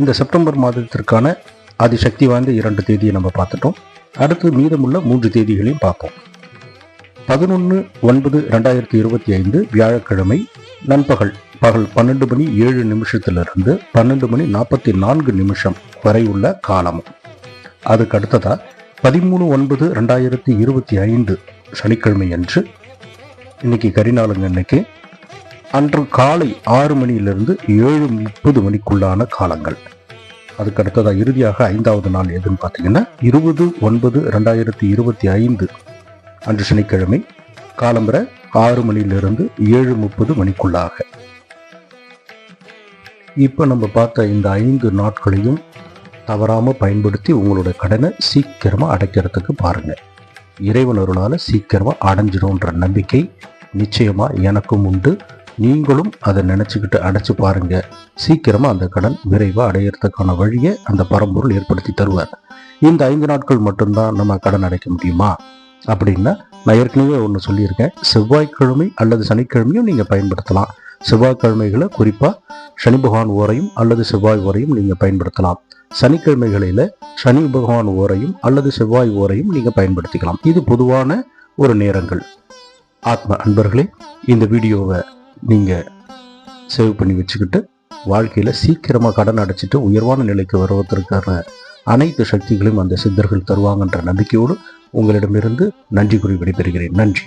இந்த செப்டம்பர் மாதத்திற்கான அதிசக்தி வாய்ந்த இரண்டு தேதியை நம்ம பார்த்துட்டோம். அடுத்து மீதமுள்ள மூன்று தேதிகளையும் பார்ப்போம். பதினொன்று ஒன்பது ரெண்டாயிரத்தி இருபத்தி ஐந்து வியாழக்கிழமை நண்பகல் பகல் பன்னெண்டு மணி ஏழு நிமிஷத்திலிருந்து பன்னெண்டு மணி நாற்பத்தி நான்கு நிமிஷம் வரை உள்ள காலம். அதுக்கு அடுத்ததாக பதிமூணு ஒன்பது ரெண்டாயிரத்தி இருபத்தி ஐந்து சனிக்கிழமை அன்று இன்னைக்கு கரிநாளுங்க இன்னைக்கு அன்று காலை ஆறு மணியிலிருந்து ஏழு முப்பது மணிக்குள்ளான காலங்கள். அதுக்கு அடுத்ததாக இறுதியாக ஐந்தாவது நாள் எதுன்னு பார்த்தீங்கன்னா இருபது ஒன்பது ரெண்டாயிரத்தி இருபத்தி ஐந்து அன்று சனிக்கிழமை காலம்பர ஆறு மணியிலிருந்து ஏழு முப்பது மணிக்குள்ளாக. இப்போ நம்ம பார்த்த இந்த ஐந்து நாட்களையும் தவறாமல் பயன்படுத்தி உங்களோட கடனை சீக்கிரமாக அடைக்கிறதுக்கு பாருங்கள் இறைவன் அருளால் சீக்கிரமாக அடைஞ்சிடும்ன்ற நம்பிக்கை நிச்சயமாக எனக்கும் உண்டு. நீங்களும் அதை நினச்சிக்கிட்டு அடைச்சு பாருங்க. சீக்கிரமாக அந்த கடன் விரைவாக அடையிறதுக்கான வழியை அந்த பரம்பொருள் ஏற்படுத்தி தருவார். இந்த ஐந்து நாட்கள் மட்டும்தான் நம்ம கடன் அடைக்க முடியுமா? அப்படின்னா நான் ஏற்கனவே ஒன்று சொல்லியிருக்கேன். செவ்வாய்க்கிழமை அல்லது சனிக்கிழமையும் நீங்கள் பயன்படுத்தலாம். செவ்வாய்க்கிழமைகளை குறிப்பாக சனி பகவான் ஓரையும் அல்லது செவ்வாய் ஓரையும் நீங்கள் பயன்படுத்தலாம். சனிக்கிழமைகளில் சனி பகவான் ஓரையும் அல்லது செவ்வாய் ஓரையும் நீங்கள் பயன்படுத்திக்கலாம். இது பொதுவான ஒரு நேரங்கள். ஆத்ம அன்பர்களே இந்த வீடியோவை நீங்கள் சேவ் பண்ணி வச்சுக்கிட்டு வாழ்க்கையில் சீக்கிரமாக கடன் அடைச்சிட்டு உயர்வான நிலைக்கு வருவதற்கான அனைத்து சக்திகளையும் அந்த சித்தர்கள் தருவாங்கன்ற நம்பிக்கையோடு உங்களிடமிருந்து நன்றி கூறி விடைபெறுகிறேன். நன்றி.